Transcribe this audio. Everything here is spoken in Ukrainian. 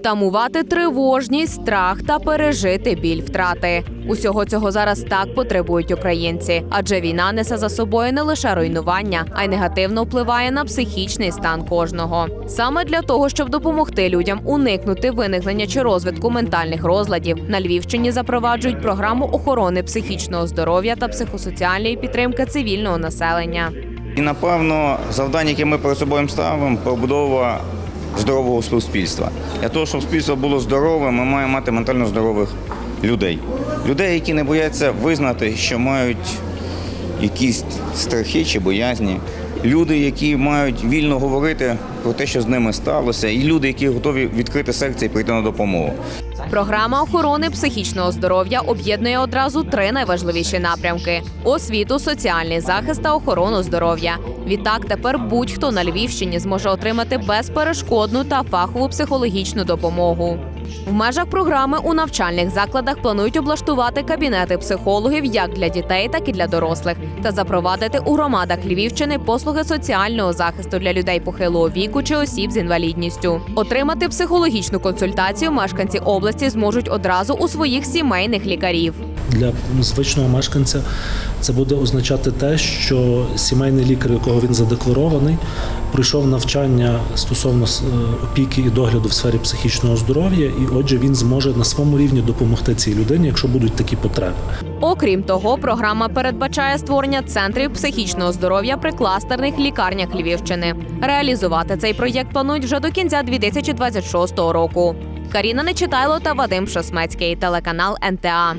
втамувати тривожність, страх та пережити біль втрати. Усього цього зараз так потребують українці, адже війна несе за собою не лише руйнування, а й негативно впливає на психічний стан кожного. Саме для того, щоб допомогти людям уникнути виникнення чи розвитку ментальних розладів, на Львівщині запроваджують програму охорони психічного здоров'я та психосоціальної підтримки цивільного населення. І напевно завдання, яке ми перед собою ставимо, побудова здорового суспільства. Для того, щоб суспільство було здорове, ми маємо мати ментально здорових людей. Людей, які не бояться визнати, що мають якісь страхи чи боязні. Люди, які мають вільно говорити про те, що з ними сталося, і люди, які готові відкрити серце і прийти на допомогу. Програма охорони психічного здоров'я об'єднує одразу три найважливіші напрямки: освіту, соціальний захист та охорону здоров'я. Відтак тепер будь-хто на Львівщині зможе отримати безперешкодну та фахову психологічну допомогу. В межах програми у навчальних закладах планують облаштувати кабінети психологів як для дітей, так і для дорослих, та запровадити у громадах Львівщини послуги соціального захисту для людей похилого віку чи осіб з інвалідністю. Отримати психологічну консультацію мешканці області зможуть одразу у своїх сімейних лікарів. Для звичного мешканця це буде означати те, що сімейний лікар, якого він задекларований, пройшов навчання стосовно е, опіки і догляду в сфері психічного здоров'я, і отже, він зможе на своєму рівні допомогти цій людині, якщо будуть такі потреби. Окрім того, програма передбачає створення центрів психічного здоров'я при кластерних лікарнях Львівщини. Реалізувати цей проєкт планують вже до кінця 2026 року. Каріна Нечитайло та Вадим Шосмецький, телеканал НТА.